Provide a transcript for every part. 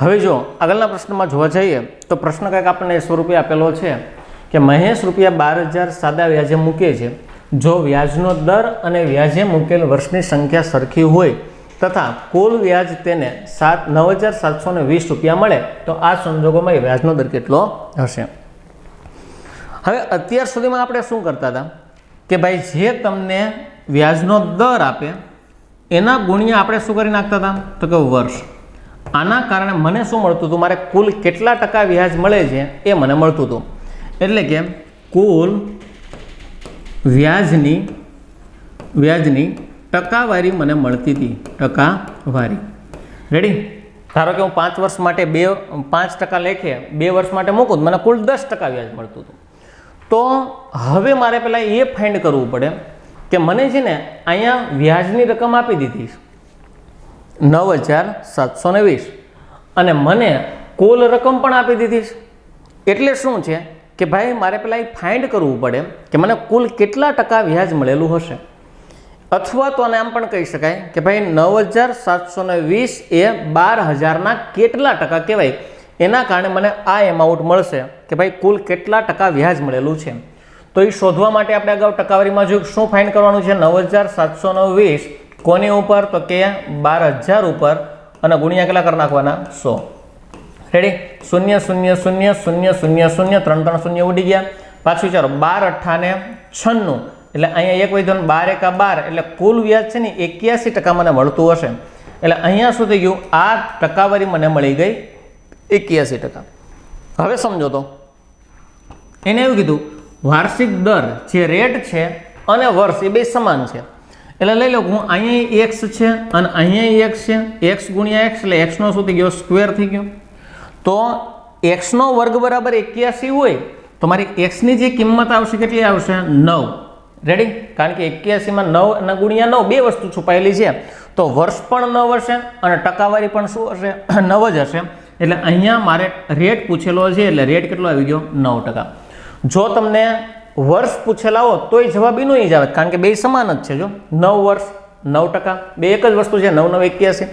હવે જો આગળના પ્રશ્નમાં જોવા જઈએ, તો પ્રશ્ન કંઈક આપણને એ સ્વરૂપે આપેલો છે કે મહેશ રૂપિયા બાર હજાર સાદા વ્યાજે મૂકે છે. જો વ્યાજનો દર અને વ્યાજે મૂકેલ વર્ષની સંખ્યા સરખી હોય તથા કુલ વ્યાજ તેને સાત, નવ હજાર સાતસો ને વીસ રૂપિયા મળે, તો આ સંજોગોમાં એ વ્યાજનો દર કેટલો હશે? હવે અત્યાર સુધીમાં આપણે શું કરતા હતા? કે ભાઈ, જે તમને વ્યાજનો દર આપે, એના ગુણ્યા આપણે શું કરી નાખતા હતા? તો કે વર્ષ. આના કારણે મને શું મળતું હતું? મારે કુલ કેટલા ટકા વ્યાજ મળે છે એ મને મળતું હતું. એટલે કે કુલ વ્યાજની વ્યાજની ટકાવારી મને મળતી હતી, ટકાવારી. રેડી ધારો કે હું પાંચ વર્ષ માટે બે, પાંચ ટકા લેખે, બે વર્ષ માટે મૂકું મને કુલ દસ ટકા વ્યાજ મળતું હતું. તો હવે મારે પહેલાં એ ફાઇન્ડ કરવું પડે કે મને છે ને અહીંયા વ્યાજની રકમ આપી દીધી નવ હજાર સાતસો ને વીસ. અને મને કુલ રકમ પણ આપી દીધી છે. એટલે શું છે કે ભાઈ મારે પહેલાં એ ફાઇન્ડ કરવું પડે કે મને કુલ કેટલા ટકા વ્યાજ મળેલું હશે. અથવા તો આને આમ પણ કહી શકાય કે ભાઈ નવ હજાર સાતસો ને વીસ એ બાર હજારના કેટલા ટકા કહેવાય. એના કારણે મને આ એમાઉન્ટ મળશે કે ભાઈ કુલ કેટલા ટકા વ્યાજ મળેલું છે. તો એ શોધવા માટે આપણે અગાઉ ટકાવારીમાં જોયું શું ફાઇન કરવાનું છે? નવ હજાર સાતસો વીસ કોની ઉપર? તો કે બાર હજાર ઉપર અને ગુણ્યા કેટલા કરી નાખવાના? સો. રેડી શૂન્ય શૂન્ય શૂન્ય શૂન્ય શૂન્ય શૂન્ય, ત્રણ ત્રણ, શૂન્ય ઉડી ગયા. પાછું વિચારો બાર અઠ્ઠાને છન્નું. એટલે અહીંયા એક વૈધન બાર એકા બાર. એટલે કુલ વ્યાજ છે ને એક્યાસી ટકા મને મળતું હશે. એટલે અહીંયા થઈ ગયું? આ ટકાવારી મને મળી ગઈ એક્યાસી ટકા. હવે સમજો તો. એને એવું કીધું, વાર્ષિક દર જે રેટ છે અને વર્ષ, એ બે સમાન છે. એટલે લઈ લો, હું અહીંયા એક્સ છે અને અહીંયા એક્સ છે. એક્સ ગુણ્યા એક્સ એટલે એક્સનો શું થઈ ગયો સ્ક્વેર થઈ ગયો. તો એક્સનો વર્ગ બરાબર એક્યાસી હોય તો મારી એક્સની જે કિંમત આવશે કેટલી આવશે? નવ. રેડી કારણ કે એક્યાસીમાં નવ અને ગુણ્યા નવ બે વસ્તુ છુપાયેલી છે. તો વર્ષ પણ નવ હશે અને ટકાવારી પણ શું હશે? નવ જ હશે. એટલે અહીંયા મારે રેટ પૂછેલો છે, એટલે રેટ કેટલો આવી ગયો? નવ ટકા. જો તમને વર્ષ પૂછેલા હો તોય જવાબ એનો જ આવે, કારણ કે બે સમાન જ છે જો. નવ વર્ષ, નવ ટકા. બે એક જ વસ્તુ છે, નવ નવ એક્યાસી.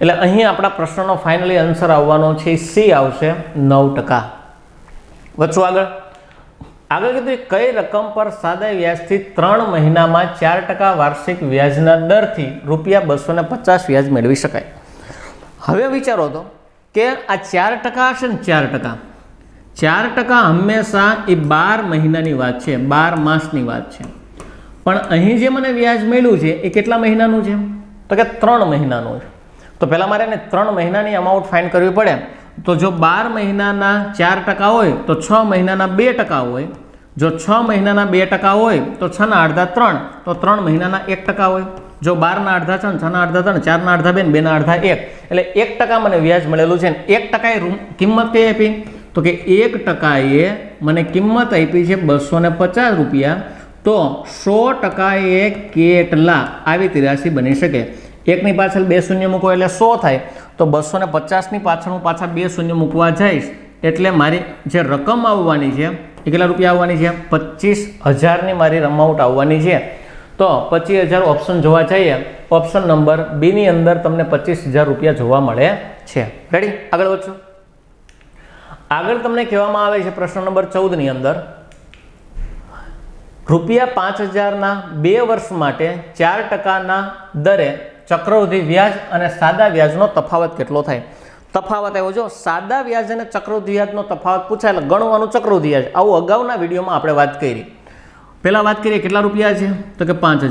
એટલે અહીં આપણા પ્રશ્નનો ફાઇનલી આન્સર આવવાનો છે, સી આવશે નવ ટકા. વચ્ચું આગળ? આગળ કીધું કઈ રકમ પર સાદા વ્યાજથી ત્રણ મહિનામાં ચાર ટકા વાર્ષિક વ્યાજના દરથી રૂપિયા બસો પચાસ વ્યાજ મેળવી શકાય? હવે વિચારો તો, કે આ ચાર ટકા હશે ને ચાર ટકા? ચાર ટકા હંમેશા એ બાર મહિનાની વાત છે, બાર માસની વાત છે. પણ અહીં જે મને વ્યાજ મળ્યું છે, એ કેટલા મહિનાનું છે? તો કે ત્રણ મહિનાનું છે. તો પહેલાં મારે એને ત્રણ મહિનાની અમાઉન્ટ ફાઇન કરવી પડે. તો જો બાર મહિનાના ચાર ટકા હોય, તો છ મહિનાના બે ટકા હોય. જો છ મહિનાના બે ટકા હોય, તો છના અડધા ત્રણ. તો ત્રણ મહિનાના એક ટકા હોય. જો બારના અડધા છ છના અડધા ત્રણ, ચારના અડધા બે ને બેના અડધા એક. એટલે એક ટકા મને વ્યાજ મળેલું છે ને એક ટકાએ રૂમ, કિંમત કઈ આપી? તો કે એક ટકાએ મને કિંમત આપી છે બસો ને પચાસ રૂપિયા. તો સો ટકાએ કેટલા આવી તિરાશી બની શકે? એકની પાછળ બે શૂન્ય મૂકો એટલે સો થાય. તો બસો ને પચાસની પાછળ હું પાછા બે શૂન્ય મૂકવા જઈશ એટલે મારી જે રકમ આવવાની છે એ કેટલા રૂપિયા આવવાની છે? પચીસ હજારની મારી અમાઉન્ટ આવવાની છે. તો પચીસ હજાર ઓપ્શન જોવા જઈએ. ઓપ્શન નંબર બીની અંદર તમને પચીસ હજાર રૂપિયા જોવા મળે છે. રેડી આગળ વધશો. આગળ તમને કહેવામાં આવે છે પ્રશ્ન નંબર ચૌદની અંદર, રૂપિયા પાંચ હજારના બે વર્ષ માટે ચાર ટકાના દરે ચક્રવૃદ્ધિ વ્યાજ અને સાદા વ્યાજનો તફાવત કેટલો થાય? તફાવત આવ્યો જો, સાદા વ્યાજ અને ચક્રવૃદ્ધિ વ્યાજનો તફાવત પૂછાય એટલે ગણવાનું ચક્રવૃદ્ધિ વ્યાજ. આવું અગાઉના વિડીયોમાં આપણે વાત કરી. પહેલાં વાત કરીએ કેટલા રૂપિયા છે? તો કે પાંચ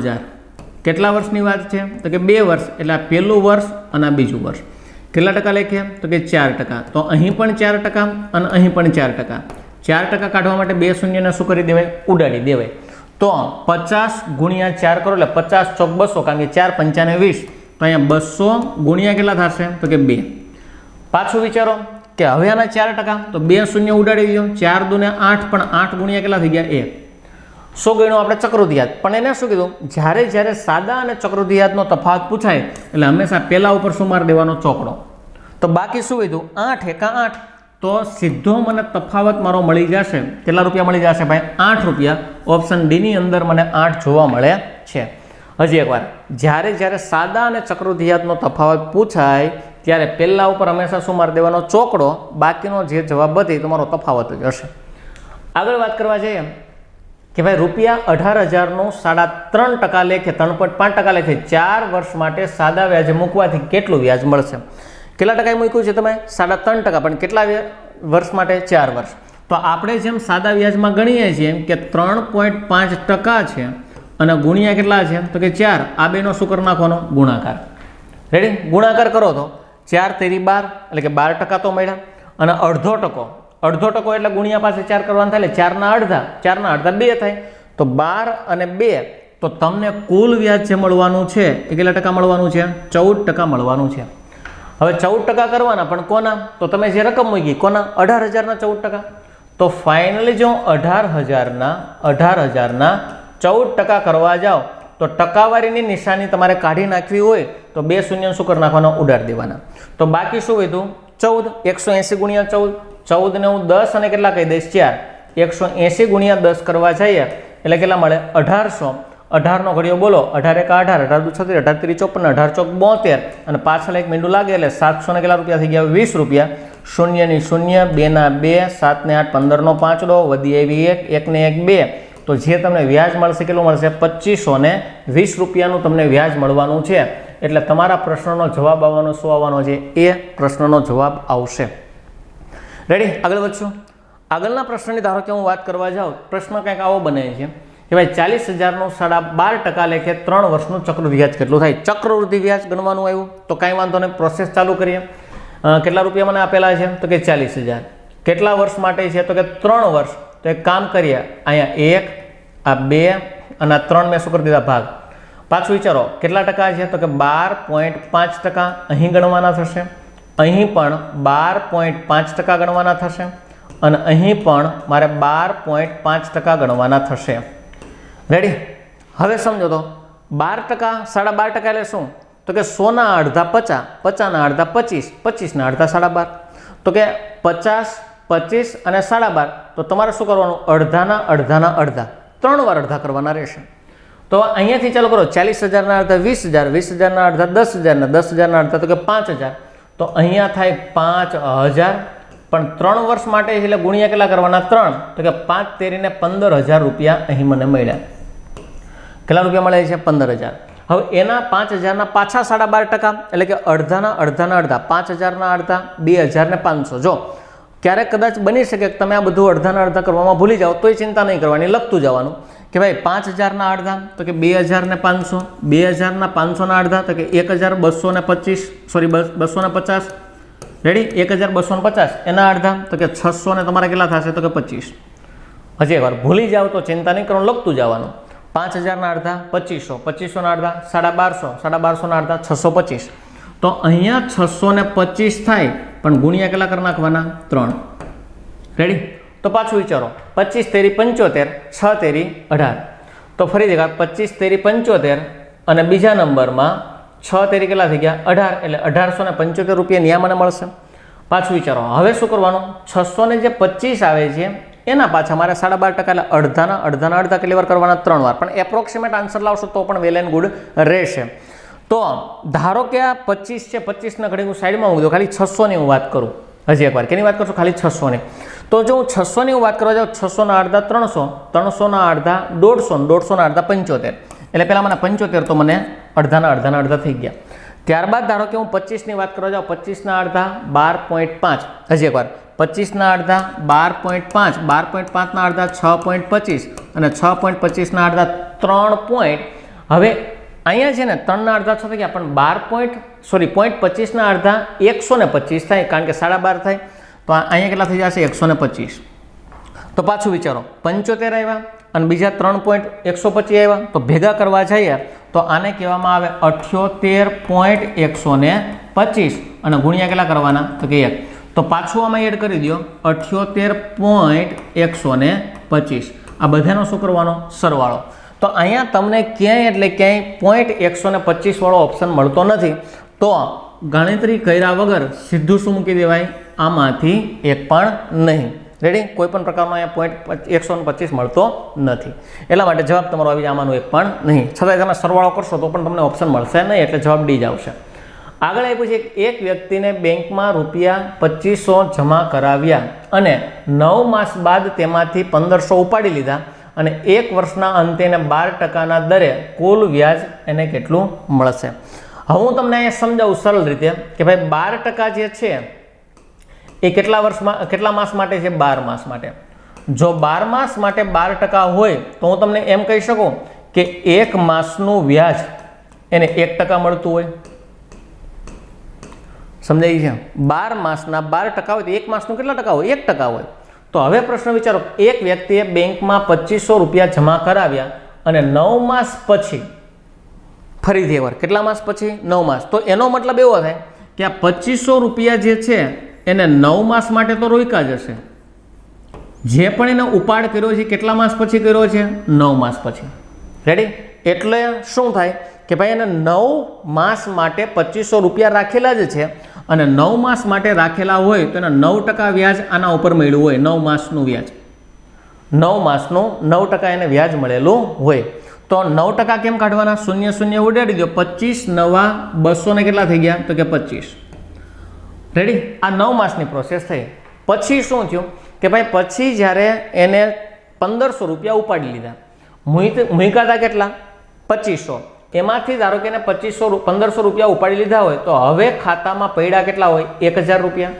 કેટલા વર્ષની વાત છે? તો કે બે વર્ષ. એટલે પહેલું વર્ષ અને બીજું વર્ષ. કેટલા ટકા લેખે? તો કે ચાર ટકા. તો અહીં પણ ચાર ટકા અને અહીં પણ ચાર ટકા. ચાર ટકા કાઢવા માટે બે શૂન્યને શું કરી દેવાય? ઉડાડી દેવાય. તો પચાસ ગુણ્યા ચાર કરો એટલે પચાસ ચોક બસો, કારણ કે ચાર પંચાને વીસ. તો અહીંયા બસો ગુણ્યા કેટલા થશે? તો કે બે. પાછું વિચારો કે હવે આના ચાર ટકા, તો બે શૂન્ય ઉડાડી દો ચાર દુને આઠ પણ આઠ ગુણ્યા કેટલા થઈ ગયા? એક. સો ગણ્યું આપણે ચક્રુધિયાત. પણ એને શું કીધું? જ્યારે જ્યારે સાદા અને ચક્રુધિયાતનો તફાવત પૂછાય, એટલે હંમેશા પહેલા ઉપર શું માર દેવાનો? ચોકડો તો બાકી શું કીધું? આઠ એકા આઠ. તો સીધો મને તફાવત મારો મળી જશે. કેટલા રૂપિયા મળી જશે ભાઈ? આઠ રૂપિયા. ઓપ્શન ડીની અંદર મને આઠ જોવા મળે છે. હજી એકવાર. જ્યારે જ્યારે સાદા અને ચક્રુધિયાતનો તફાવત પૂછાય, ત્યારે પહેલાં ઉપર હંમેશા શું માર દેવાનો? ચોકડો બાકીનો જે જવાબ બધી તમારો તફાવત જ હશે. આગળ વાત કરવા જઈએ. કે ભાઈ રૂપિયા અઢાર હજારનું સાડા ત્રણ ટકા લેખે, ત્રણ પોઈન્ટ પાંચ ટકા લેખે ચાર વર્ષ માટે સાદા વ્યાજે મૂકવાથી કેટલું વ્યાજ મળશે? કેટલા ટકાએ મૂક્યું છે તમે? સાડા ત્રણ ટકા, પણ કેટલા વર્ષ માટે? ચાર વર્ષ. તો આપણે જેમ સાદા વ્યાજમાં ગણીએ છીએ કે ત્રણ પોઈન્ટ પાંચ ટકા છે અને ગુણ્યા કેટલા છે? તો કે ચાર. આ બેનો શું કરી નાખવાનો? ગુણાકાર. રેડી ગુણાકાર કરો તો ચાર તેરી બાર, એટલે કે બાર ટકા તો મળ્યા. અને અડધો ટકો અડધો ટકો એટલે ગુણ્યા પાસે ચાર કરવાના થાય એટલે ચારના અડધા ચારના અડધા બે થાય. તો બાર અને બે, તો તમને કુલ વ્યાજ જે મળવાનું છે, એ કેટલા ટકા મળવાનું છે? ચૌદ ટકા મળવાનું છે. હવે ચૌદ ટકા કરવાના, પણ કોના? તો તમે જે રકમ મૂકી, કોના? અઢાર હજારના ચૌદ ટકા. તો ફાઇનલી જો અઢાર હજારના અઢાર હજારના ચૌદ ટકા કરવા જાઓ, તો ટકાવારીની નિશાની તમારે કાઢી નાખવી હોય, તો બે શૂન્ય શું કરી નાખવાના? ઉડાડી દેવાના. તો બાકી શું વધ્યું? ચૌદ, એકસો એંસી ગુણ્યા ચૌદ. ચૌદ હું દસ અને કેટલા કહી દઈશ? ચાર. એકસો એંસી ગુણ્યા દસ કરવા જઈએ, એટલે કેટલા મળે? અઢારસો. અઢારનો ઘડિયો બોલો. અઢાર એક અઢાર અઢાર દુ છત્રીસ અઢાર ત્રીસ ચોપન અઢાર ચોક બોતેર. અને પાછળ એક મીંડું લાગે એટલે સાતસો ને કેટલા રૂપિયા થઈ ગયા? વીસ રૂપિયા. શૂન્યની શૂન્ય બેના બે સાતને આઠ, પંદરનો પાંચડો, વધી એવી એક એકને એક બે. તો જે તમને વ્યાજ મળશે, કેટલું મળશે? પચીસો ને વીસ રૂપિયાનું તમને વ્યાજ મળવાનું છે. એટલે તમારા પ્રશ્નનો જવાબ આવવાનો, શું આવવાનો છે? એ પ્રશ્નનો જવાબ આવશે. રેડી આગળ વધશું. આગળના પ્રશ્નની ધારો કે હું વાત કરવા જાઉં, પ્રશ્ન કંઈક આવો બને છે કે ભાઈ ચાલીસ હજારનું સાડા બાર ટકા લેખે ત્રણ વર્ષનું ચક્રવૃદ્ધિ વ્યાજ કેટલું થાય? ચક્રવૃદ્ધિ વ્યાજ ગણવાનું આવ્યું? તો કાંઈ વાંધો નહીં પ્રોસેસ ચાલુ કરીએ. કેટલા રૂપિયા મને આપેલા છે? તો કે ચાલીસ હજાર. કેટલા વર્ષ માટે છે? તો કે ત્રણ વર્ષ. તો એક કામ કરીએ, અહીંયા એક, આ બે, અને આ ત્રણ મેં શું કરી દીધા? ભાગ. પાછું વિચારો, કેટલા ટકા છે? તો કે બાર પોઈન્ટ પાંચ ટકા અહીં ગણવાના થશે. અહીં પણ બાર પોઈન્ટ પાંચ ટકા ગણવાના થશે અને અહીં પણ મારે બાર પોઈન્ટ પાંચ ટકા ગણવાના થશે. રેડી હવે સમજો તો, બાર ટકા, સાડા બાર ટકા એટલે શું? તો કે સોના અડધા પચાસ, પચાસના અડધા પચીસ, પચીસના અડધા સાડા બાર. તો કે પચાસ, પચીસ અને સાડા બાર, તો તમારે શું કરવાનું? અડધાના અડધાના અડધા. ત્રણ વાર અડધા કરવાના રહેશે. તો અહીંયાથી ચાલુ કરો, ચાલીસ હજારના અડધા, વીસ હજાર, વીસ હજારના અડધા, દસ હજારના દસ હજારના અડધા, તો કે પાંચ હજાર. તો અહીંયા થાય પાંચ હજાર, પણ ત્રણ વર્ષ માટે એટલે ગુણ્યા કેટલા કરવાના? ત્રણ. તો કે પાંચ તેરીને પંદર હજાર રૂપિયા અહીં મને મળ્યા. કેટલા રૂપિયા મળ્યા છે? પંદર હજાર. હવે એના પાંચ હજારના પાછા સાડા બાર ટકા, એટલે કે અડધાના અડધાના અડધા. પાંચ હજારના અડધા, બે હજારને પાંચસો. જો, ક્યારેક કદાચ બની શકે કે તમે આ બધું અડધાના અડધા કરવામાં ભૂલી જાઓ, તોય ચિંતા નહીં કરવાની, લખતું જવાનું. કે ભાઈ પાંચ હજારના અડધા, તો કે બે હજારને પાંચસો, બે હજારના પાંચસોના અડધા, તો કે એક હજાર બસોને પચીસ સોરી બસો ને પચાસ. રેડી એક હજાર બસો પચાસ. એના અડધા, તો કે છસો ને તમારે કેટલા થશે? તો કે પચીસ. હજી એકવાર, ભૂલી જાઓ તો ચિંતા નહીં કરો, લખતું જવાનું. પાંચ હજારના અડધા, પચીસો. પચીસોના અડધા, સાડા બારસો. સાડા બારસોના અડધા છસો પચીસ તો અહીંયા છસો પચીસ થાય, પણ ગુણ્યા કેટલા કરી નાખવાના? ત્રણ. રેડી તો પાછું વિચારો, પચીસ તેરી પંચોતેર, છ તેરી અઢાર. તો ફરી જગા પચીસ તેરી પંચોતેર અને બીજા નંબરમાં છ તેરી કેટલા થઈ ગયા? અઢાર. એટલે અઢારસો ને પંચોતેર રૂપિયા ન્યા મને મળશે. પાછું વિચારો, હવે શું કરવાનું? છસો ને જે પચીસ આવે છે, એના પાછા મારે સાડા બાર ટકા એટલે અડધાના અડધાના અડધા કેટલી વાર કરવાના ત્રણ વાર. પણ એપ્રોક્સિમેટ આન્સર લાવશો તો પણ વેલ એન્ડ ગુડ રહેશે. તો ધારો કે આ પચીસ છે, પચીસના ઘડી હું સાઈડમાં મૂકી દઉં ખાલી છસોની હું વાત કરું. હજી એકવાર, કેની વાત કરશું? ખાલી છસોની. તો જો હું છસોની વાત કરવા જાઉં, છસોના અડધા ત્રણસો, ત્રણસોના અડધા દોઢસો, દોઢસોના અડધા પંચોતેર. એટલે પહેલાં મને પંચોતેર તો મને અડધાના અડધાના અડધા થઈ ગયા. ત્યારબાદ ધારો કે હું પચીસની વાત કરવા જાઉં, પચીસના અડધા બાર પોઈન્ટ પાંચ. હજી એકવાર, પચીસના અડધા બાર પોઈન્ટ પાંચ, બાર પોઈન્ટ પાંચના અડધા છ પોઈન્ટ પચીસ અને છ પોઈન્ટ પચીસના અડધા ત્રણ પોઈન્ટ. હવે અહીંયા છે ને ત્રણના અડધા છ ગયા પણ બાર પોઈન્ટ સોરી પોઈન્ટ પચીસના અડધા એકસો ને પચીસ થાય કારણ કે સાડા બાર થાય. તો અહીંયા કેટલા થઈ જશે? એકસો ને પચીસ. તો પાછું વિચારો. પંચોતેર આવ્યા અને બીજા ત્રણ પોઈન્ટ એકસો પચીસ આવ્યા. તો ભેગા કરવા જઈએ તો આને કહેવામાં આવે અઠ્યોતેર પોઈન્ટ એકસો ને પચીસ. અને ગુણ્યા કેટલા કરવાના? તો કે એક. તો પાછું આમાં એડ કરી દો અઠ્યોતેર પોઈન્ટ એકસો ને પચીસ. આ બધાનો શું કરવાનો? સરવાળો. તો અહીંયા તમને ક્યાંય એટલે ક્યાંય પોઈન્ટ એકસો ને પચીસવાળો ઓપ્શન મળતો નથી. તો ગણતરી કર્યા વગર સીધું શું મૂકી દેવાય? આમાંથી એક પણ નહીં. રેડી કોઈ પણ પ્રકારનો અહીંયા પોઈન્ટ એકસો ને પચીસ મળતો નથી. એટલા માટે જવાબ તમારો આવી આમાંનું એક પણ નહીં. છતાંય તમે સરવાળો કરશો તો પણ તમને ઓપ્શન મળશે નહીં, એટલે જવાબ ડી જ આવશે. આગળ આપ્યું છે એક વ્યક્તિને બેંકમાં રૂપિયા પચીસો જમા કરાવ્યા અને નવ માસ બાદ તેમાંથી પંદરસો ઉપાડી લીધા. અને એક વર્ષના અંતે એને બાર ટકાના દરે કુલ વ્યાજ એને કેટલું મળશે? હવે હું તમને અહીંયા સમજાવું સરળ રીતે કે ભાઈ બાર ટકા જે છે, એ કેટલા વર્ષમાં, કેટલા માસ માટે છે? બાર માસ માટે. જો બાર માસ માટે બાર ટકા હોય, તો હું તમને એમ કહી શકું કે એક માસનું વ્યાજ એને એક ટકા મળતું હોય. સમજાય છે? બાર માસના બાર ટકા હોય તો એક માસનું કેટલા ટકા હોય? એક ટકા હોય. તો હવે પ્રશ્ન વિચારો. એક વ્યક્તિએ બેંકમાં પચીસો રૂપિયા જમા કરાવ્યા અને નવ માસ પછી ફરીથી એકવાર કેટલા માસ પછી? નવ માસ. તો એનો મતલબ એવો થાય કે આ પચીસો રૂપિયા જે છે, એને નવ માસ માટે તો રોક્યા જશે જે પણ એને ઉપાડ કર્યો છે કેટલા માસ પછી કર્યો છે? નવ માસ પછી. રેડી એટલે શું થાય? કે ભાઈ એને નવ માસ માટે પચીસો રૂપિયા રાખેલા જ છે. અને નવ માસ માટે રાખેલા હોય તો એને નવ ટકા વ્યાજ આના ઉપર મળ્યું હોય, નવ માસનું વ્યાજ. નવ માસનું નવ ટકા એને વ્યાજ મળેલું હોય. તો નવ ટકા કેમ કાઢવાના? શૂન્ય શૂન્ય ઉડાડી દો. પચીસ નવા બસો ને કેટલા થઈ ગયા? તો કે પચીસ. રેડી આ નવ માસની પ્રોસેસ થઈ. પછી શું થયું? કે ભાઈ પછી જ્યારે એને પંદરસો રૂપિયા ઉપાડી લીધા. મૂક્યા હતા કેટલા? પચીસો. એમાંથી ધારો કે એને પચીસો પંદરસો રૂપિયા ઉપાડી લીધા હોય, તો હવે ખાતામાં પૈડા કેટલા હોય? એક હજાર રૂપિયા.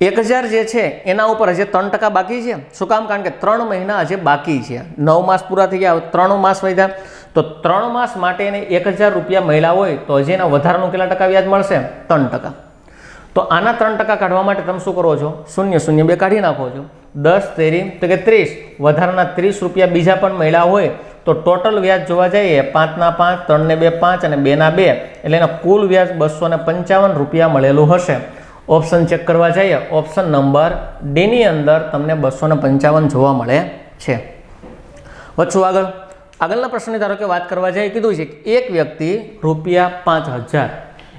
એક હજાર જે છે, એના ઉપર હજી ત્રણ ટકા બાકી છે. શું કામ? કારણ કે ત્રણ મહિના હજી બાકી છે. નવ માસ પૂરા થઈ ગયા ત્રણ માસ વધ્યા. તો ત્રણ માસ માટે એને એક હજાર રૂપિયા મળ્યા હોય, તો હજી એના વધારાનું કેટલા ટકા વ્યાજ મળશે? ત્રણ ટકા. તો આના ત્રણ ટકા કાઢવા માટે તમે શું કરો છો? શૂન્ય શૂન્ય બે કાઢી નાખો છો. દસ, તેરી, તો કે ત્રીસ. વધારાના ત્રીસ રૂપિયા બીજા પણ મળ્યા હોય તો ટોટલ વ્યાજ જોવા જઈએ, પાંચના પાંચ, ત્રણને બે પાંચ અને બેના બે, એટલે એના કુલ વ્યાજ બસો પંચાવન રૂપિયા મળેલું હશે. ઓપ્શન ચેક કરવા જઈએ, ઓપ્શન નંબર ડીની અંદર તમને બસો પંચાવન જોવા મળે છે. વચ્ચું આગળ. આગળના પ્રશ્નની ધારો કે વાત કરવા જઈએ, કીધું છે કે એક વ્યક્તિ રૂપિયા પાંચ હજાર,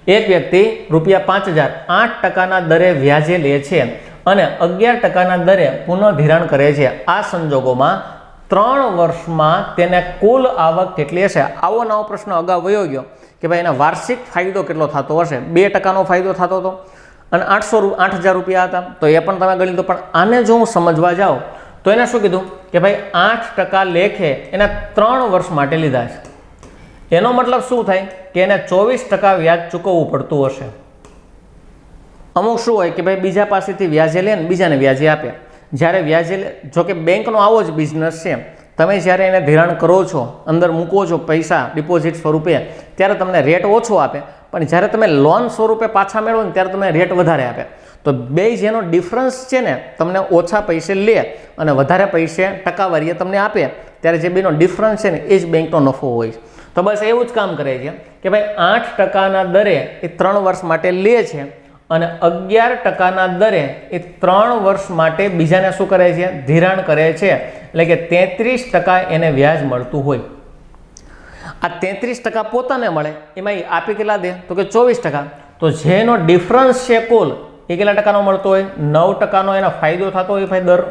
એક વ્યક્તિ રૂપિયા પાંચ હજાર, આઠ ટકાના દરે વ્યાજે લે છે અને અગિયાર ટકાના દરે પુનઃધિરાણ કરે છે. આ સંજોગોમાં ત્રણ વર્ષમાં તેને કુલ આવક કેટલી હશે? આવો નવો પ્રશ્ન અગાઉ વયો ગયો કે ભાઈ એના વાર્ષિક ફાયદો કેટલો થતો હશે? બે ટકાનો ફાયદો થતો હતો. અને આઠસો આઠ હજાર રૂપિયા હતા. તો એ પણ તમે ગણી લીધો પણ આને જો હું સમજવા જાઉં, તો એને શું કીધું? કે ભાઈ આઠ ટકા લેખે એના ત્રણ વર્ષ માટે લીધા છે. એનો મતલબ શું થાય? કે એને ચોવીસ ટકા વ્યાજ ચૂકવવું પડતું હશે. અમુક શું હોય કે ભાઈ બીજા પાસેથી વ્યાજે લે ને બીજાને વ્યાજે આપે. જ્યારે વ્યાજે જો કે બેંકનો આવો જ બિઝનેસ છે. તમે જ્યારે એને ધિરાણ કરો છો, અંદર મૂકો છો પૈસા ડિપોઝિટ સ્વરૂપે, ત્યારે તમને રેટ ઓછો આપે. પણ જ્યારે તમે લોન સ્વરૂપે પાછા મેળવો ને ત્યારે તમને રેટ વધારે આપે. તો બે જેનો ડિફરન્સ છે ને, તમને ઓછા પૈસે લે અને વધારે પૈસે ટકાવારીએ તમને આપે. ત્યારે જે બેનો ડિફરન્સ છે ને, એ જ બેંકનો નફો હોય છે. તો બસ એવું જ કામ કરે છે કે ભાઈ આઠ ટકાના દરે એ ત્રણ વર્ષ માટે લે છે. અને અગિયાર ટકાના દરે એ ત્રણ વર્ષ માટે બીજાને શું કરે છે? ધિરાણ કરે છે. એટલે કે તેત્રીસ ટકા એને વ્યાજ મળતું હોય. આ તેત્રીસ ટકા પોતાને મળે. એમાં એ આપી કેટલા દે? તો કે ચોવીસ ટકા. તો જેનો ડિફરન્સ છે કુલ, એ કેટલા ટકાનો મળતો હોય? નવ ટકાનો એનો ફાયદો થતો હોય ભાઈ દર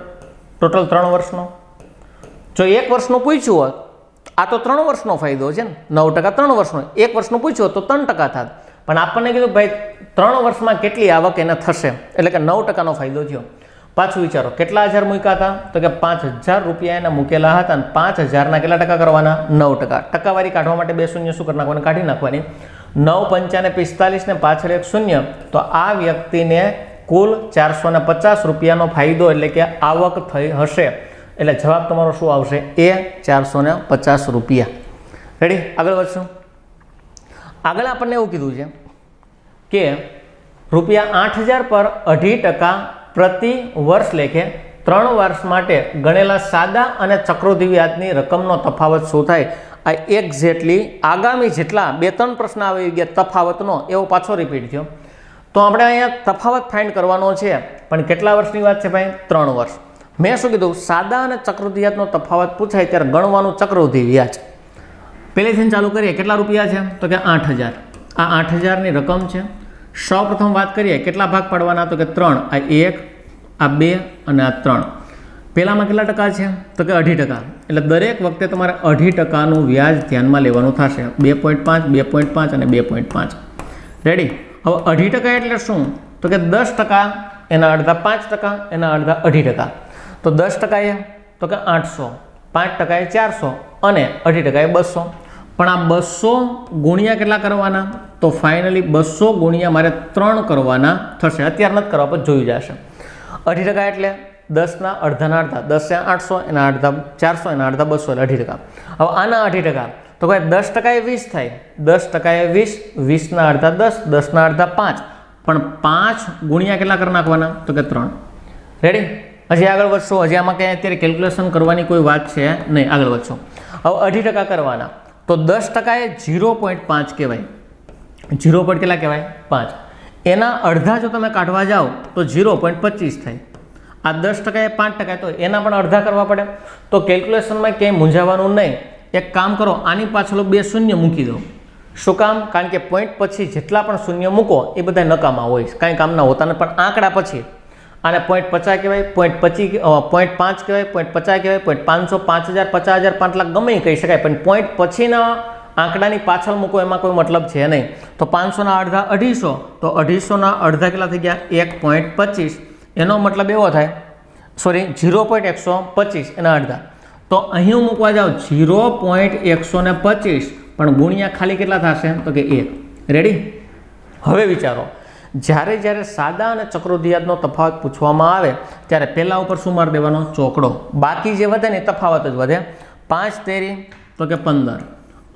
ટોટલ ત્રણ વર્ષનો? જો એક વર્ષનું પૂછ્યું હોત, આ તો ત્રણ વર્ષનો ફાયદો છે ને. નવ ટકા ત્રણ વર્ષનો. એક વર્ષનું પૂછ્યું હોત તો ત્રણ ટકા થાત. પણ આપણને કીધું, ભાઈ, ત્રણ વર્ષમાં કેટલી આવક એને થશે? એટલે કે નવ ટકાનો ફાયદો થયો. પાછું વિચારો, કેટલા હજાર મૂક્યા હતા? તો કે પાંચ હજાર રૂપિયા એને મૂકેલા હતા અને પાંચ હજારના કેટલા ટકા કરવાના? નવ ટકા. ટકાવારી કાઢવા માટે બે શૂન્ય શું કરી નાખવાની? કાઢી નાખવાની. નવ પંચાને પિસ્તાલીસ ને પાછળ એક શૂન્ય. તો આ વ્યક્તિને કુલ ચારસો ને પચાસ રૂપિયાનો ફાયદો એટલે કે આવક થઈ હશે. એટલે જવાબ તમારો શું આવશે? એ ચારસો પચાસ રૂપિયા. રેડી આગળ વધશું. આગળ આપણને એવું કીધું છે કે રૂપિયા આઠ હજાર પર અઢી ટકા પ્રતિ વર્ષ લેખે ત્રણ વર્ષ માટે ગણેલા સાદા અને ચક્રોધી વ્યાજની રકમનો તફાવત શું થાય? આ એક્ઝેક્ટલી આગામી જેટલા બે ત્રણ પ્રશ્ન આવી ગયા તફાવતનો, એવો પાછો રિપીટ થયો. તો આપણે અહીંયા તફાવત ફાઇન્ડ કરવાનો છે, પણ કેટલા વર્ષની વાત છે ભાઈ? ત્રણ વર્ષ. મેં શું કીધું? સાદા અને ચક્રવૃદ્ધિ વ્યાજનો તફાવત પૂછાય ત્યારે ગણવાનું ચક્રવૃદ્ધિ વ્યાજ પહેલેથી ચાલુ કરીએ, કેટલા રૂપિયા છે? તો કે આઠ હજાર. આ આઠ હજારની રકમ છે. સૌપ્રથમ વાત કરીએ, કેટલા ભાગ પાડવાના? તો કે ત્રણ. આ એક, આ બે અને આ ત્રણ. પહેલામાં કેટલા ટકા છે? તો કે અઢી ટકા. એટલે દરેક વખતે તમારે અઢી ટકાનું વ્યાજ ધ્યાનમાં લેવાનું થશે. બે પોઈન્ટ પાંચ, બે પોઈન્ટ પાંચ અને બે પોઈન્ટ પાંચ. રેડી હવે અઢી ટકા એટલે શું? તો કે દસ ટકા, એના અડધા પાંચ ટકા, એના અડધા અઢી ટકા. તો દસ ટકાએ તો કે આઠસો. પાંચ ટકાએ ચારસો અને અઢી ટકાએ બસો. પણ આ બસો ગુણ્યા કેટલા કરવાના? તો ફાઇનલી બસો ગુણ્યા મારે ત્રણ કરવાના થશે. અત્યારના નથી કરવા પર જોયું જશે. અઢી ટકા એટલે દસના અડધાના અડધા. દસ આઠસો, એના અડધા ચારસો, એના અડધા બસો એટલે અઢી ટકા. હવે આના અઢી ટકા. તો ભાઈ દસ ટકાએ વીસ થાય. દસ ટકાએ વીસ, વીસના અડધા દસ, દસના અડધા પાંચ. પણ પાંચ ગુણ્યા કેટલા કરી નાખવાના? તો કે ત્રણ. રેડી હજી આગળ વધશો. હજી આમાં કંઈ અત્યારે કેલ્ક્યુલેશન કરવાની કોઈ વાત છે નહીં. આગળ વધશો. હવે અઢી ટકા કરવાના. તો દસ ટકાએ ઝીરો પોઈન્ટ પાંચ કહેવાય. ઝીરો પોઈન્ટ કેટલા કહેવાય? પાંચ. એના અડધા જો તમે કાઢવા જાઓ, તો ઝીરો પોઈન્ટ પચીસ થાય. આ દસ ટકાએ પાંચ ટકા તો એના પણ અડધા કરવા પડે. તો કેલ્ક્યુલેશનમાં ક્યાંય મૂંઝાવાનું નહીં. એક કામ કરો, આની પાછળ બે શૂન્ય મૂકી દો. શું કામ? કારણ કે પોઈન્ટ પછી જેટલા પણ શૂન્ય મૂકો, એ બધા નકામા હોય કાંઈ કામના હોતા નથી પણ આંકડા પછી. આને પોઈન્ટ પચાસ કહેવાય પોઈન્ટ પચી પોઈન્ટ પાંચ કહેવાય પોઈન્ટ પચાસ કહેવાય પોઈન્ટ પાંચસો, પાંચ હજાર, પચાસ હજાર, પાંચ લાખ ગમે કહી શકાય, પણ પોઈન્ટ પછીના આંકડાની પાછળ મૂકો એમાં કોઈ મતલબ છે નહીં. તો પાંચસોના અડધા અઢીસો, તો અઢીસોના અડધા કેટલા થઈ ગયા? એક પોઈન્ટ પચીસ. એનો મતલબ એવો થાય સોરી ઝીરો પોઈન્ટ એકસો પચીસ એના અડધા. તો અહીં હું મૂકવા જાઉં ઝીરો પોઈન્ટ એકસો પચીસ. પણ ગુણ્યા ખાલી કેટલા થશે? તો કે એક. રેડી હવે વિચારો. જ્યારે જ્યારે સાદા અને ચક્રોધિયાદનો તફાવત પૂછવામાં આવે, ત્યારે પહેલાં ઉપર શું માર દેવાનો? ચોકડો. બાકી જે વધે ને તફાવત જ વધે. પાંચ તેરી, તો કે પંદર.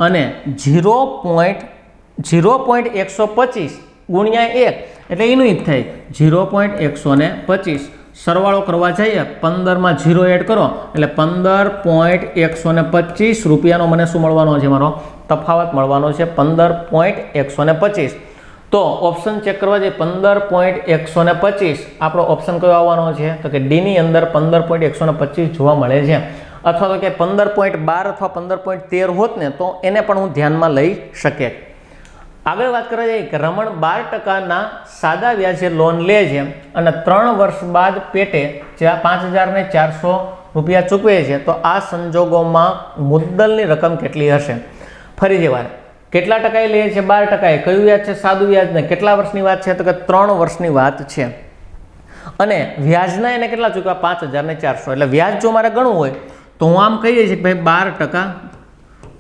અને ઝીરો પોઈન્ટ ઝીરો પોઈન્ટ એકસો પચીસ ગુણ્યા એક, એટલે એનું જ થાય. ઝીરો પોઈન્ટ એકસો ને પચીસ. સરવાળો કરવા જઈએ, પંદરમાં ઝીરો એડ કરો, એટલે પંદર પોઈન્ટ એકસો ને પચીસ રૂપિયાનો મને શું મળવાનો છે મારો? તફાવત મળવાનો છે પંદર પોઈન્ટ એકસો ને પચીસ. તો ઓપ્શન ચેક કરવા જઈએ પંદર પોઈન્ટ એકસો ને પચીસ. આપણો ઓપ્શન કયો આવવાનો છે? તો કે ડીની અંદર પંદર પોઈન્ટ એકસો ને પચીસ જોવા મળે છે. અથવા તો કે પંદર પોઈન્ટ બાર અથવા પંદર પોઈન્ટ તેર હોત ને, તો એને પણ હું ધ્યાનમાં લઈ શકે. આગળ વાત કરવા જઈએ કે રમણ બાર ટકાના સાદા વ્યાજે લોન લે છે અને ત્રણ વર્ષ બાદ પેટે જે પાંચ હજાર ને ચારસો રૂપિયા ચૂકવે છે. તો આ સંજોગોમાં મુદ્દલની રકમ કેટલી હશે? ફરીથી વાર કેટલા ટકાએ લે છે, બાર ટકાએ? કયું વ્યાજ છે, સાદું વ્યાજ ને કેટલા વર્ષની વાત છે? તો કે ત્રણ વર્ષની વાત છે. અને વ્યાજના એને કેટલા ચૂકવ્યા પાંચ હજાર ચારસો. એટલે વ્યાજ જો મારે ગણવું હોય, તો હું આમ કહીએ છીએ કે ભાઈ બાર ટકા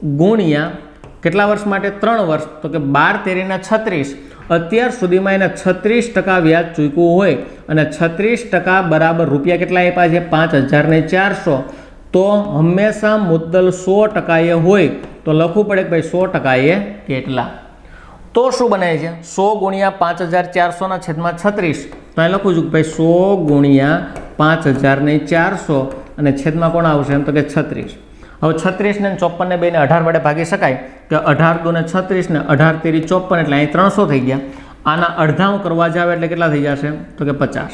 ગુણ્યા કેટલા વર્ષ માટે? ત્રણ વર્ષ. તો કે બાર તેરીના છત્રીસ. અત્યાર સુધીમાં એને છત્રીસ ટકા વ્યાજ ચૂકવું હોય અને છત્રીસ ટકા બરાબર રૂપિયા કેટલા આપ્યા છે? પાંચ હજાર ને ચારસો. તો હંમેશા મુદ્દલ સો ટકાએ હોય. તો લખવું પડે કે ભાઈ સો ટકા એ કેટલા? તો શું બને છે? સો ગુણ્યા પાંચ હજાર ચારસોના છેદમાં છત્રીસ. તો અહીં લખું છું કે ભાઈ સો ગુણ્યા પાંચ હજારને ચારસો અને છેદમાં કોણ આવશે? એમ તો કે છત્રીસ. હવે છત્રીસને ચોપ્પનને બેને અઢાર વડે ભાગી શકાય કે અઢાર દુને છત્રીસ ને અઢાર તેરી ચોપ્પન એટલે અહીં ત્રણસો થઈ ગયા. આના અડધા હું કરવા જાવ એટલે કેટલા થઈ જશે? તો કે પચાસ.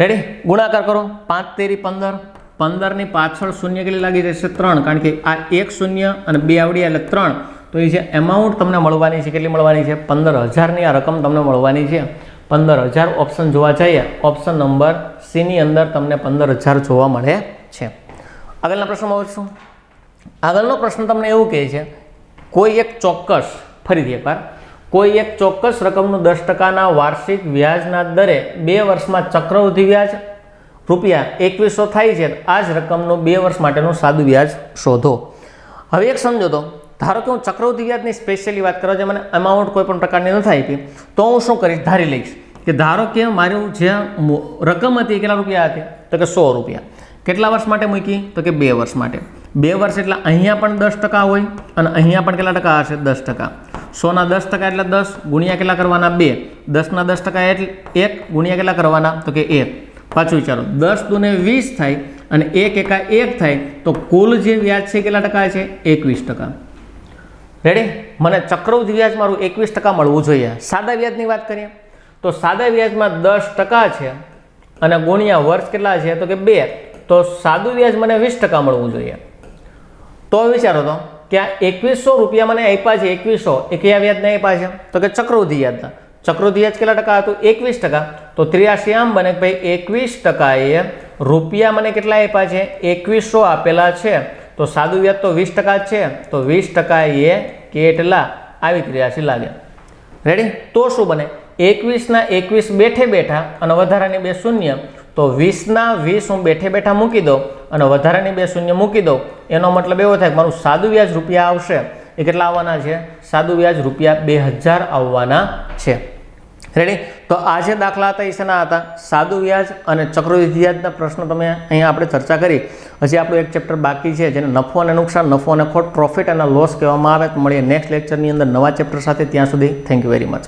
રેડી ગુણાકાર કરો. પાંચ તેરી પંદર પંદરની પાછળ શૂન્ય કેટલી લાગી જશે ત્રણ. કારણ કે આ એક શૂન્ય અને બે આવડી એટલે ત્રણ. તો એ જે એમાઉન્ટ તમને મળવાની છે, કેટલી મળવાની છે? પંદર હજારની આ રકમ તમને મળવાની છે. પંદર હજાર ઓપ્શન જોવા જઈએ ઓપ્શન નંબર સીની અંદર તમને પંદર હજાર જોવા મળે છે. આગળના પ્રશ્નમાં આવશું આગળનો પ્રશ્ન તમને એવું કહે છે, કોઈ એક ચોક્કસ, ફરીથી એકવાર, કોઈ એક ચોક્કસ રકમનું દસ ટકાના વાર્ષિક વ્યાજના દરે બે વર્ષમાં ચક્રવૃદ્ધિ વ્યાજ રૂપિયા એકવીસો થાય છે આ જ રકમનું બે વર્ષ માટેનું સાદું વ્યાજ શોધો. હવે એક સમજો તો, ધારો કે હું ચક્રવૃદ્ધિ વ્યાજની સ્પેશિયલી વાત કરવા જે મને અમાઉન્ટ કોઈ પણ પ્રકારની નથી આપી, તો હું શું કરીશ? ધારી લઈશ કે ધારો કે મારું જે રકમ હતી કેટલા રૂપિયા હતી? તો કે સો રૂપિયા. કેટલા વર્ષ માટે મૂકી? તો કે બે વર્ષ માટે. બે વર્ષ એટલે અહીંયા પણ દસ ટકા હોય અને અહીંયા પણ કેટલા ટકા હશે? દસ ટકા. સોના દસ ટકા એટલે દસ, ગુણ્યા કેટલા કરવાના? બે. દસના દસ ટકા એટલે એક, ગુણ્યા કેટલા કરવાના? તો કે એક. પાછું વિચારો, દસ દુને વીસ થાય અને એક એકા એક થાય, તો કુલ જે વ્યાજ છે કેટલા ટકા છે? એકવીસ ટકા. રેડી મને ચક્રવૃદ્ધિ વ્યાજ મારું એકવીસ ટકા મળવું જોઈએ. સાદા વ્યાજની વાત કરીએ, તો સાદા વ્યાજમાં દસ ટકા છે અને ગુણ્યા વર્ષ કેટલા છે? તો કે બે. તો સાદું વ્યાજ મને વીસ ટકા મળવું જોઈએ. તો વિચારો તો, કે આ એકવીસો રૂપિયા મને આપ્યા છે, એકવીસો. એ કયા વ્યાજને આપ્યા છે? તો કે ચક્રવૃદ્ધિ વ્યાજના. ચક્રવૃદ્ધિ કેટલા ટકા હતું? એકવીસ ટકા. તો ત્રિયાસી આમ બને ભાઈ એકવીસ ટકાએ રૂપિયા મને કેટલા આપ્યા છે? એકવીસો આપેલા છે. તો સાદું વ્યાજ તો વીસ ટકા છે. તો વીસ ટકા એ કેટલા? આવી ત્રિયાસી લાગે. રેડી તો શું બને? એકવીસના એકવીસ બેઠે બેઠા અને વધારાની બે શૂન્ય. તો વીસના વીસ હું બેઠે બેઠા મૂકી દઉં અને વધારાની બે શૂન્ય મૂકી દઉં. એનો મતલબ એવો થાય કે મારું સાદું વ્યાજ રૂપિયા આવશે. એ કેટલા આવવાના છે? સાદું વ્યાજ રૂપિયા બે હજાર આવવાના છે. રેડી તો આ જે દાખલા હતા એ શેના હતા. સાદું વ્યાજ અને ચક્રવૃદ્ધિ વ્યાજના પ્રશ્નો તમે અહીંયા આપણે ચર્ચા કરી. હજી આપણું એક ચેપ્ટર બાકી છે જેને નફો અને નુકસાન, નફો અને ખોટ પ્રોફિટ અને લોસ કહેવામાં આવે. તો મળીએ નેક્સ્ટ લેક્ચરની અંદર નવા ચેપ્ટર સાથે. ત્યાં સુધી થેન્ક યુ વેરી મચ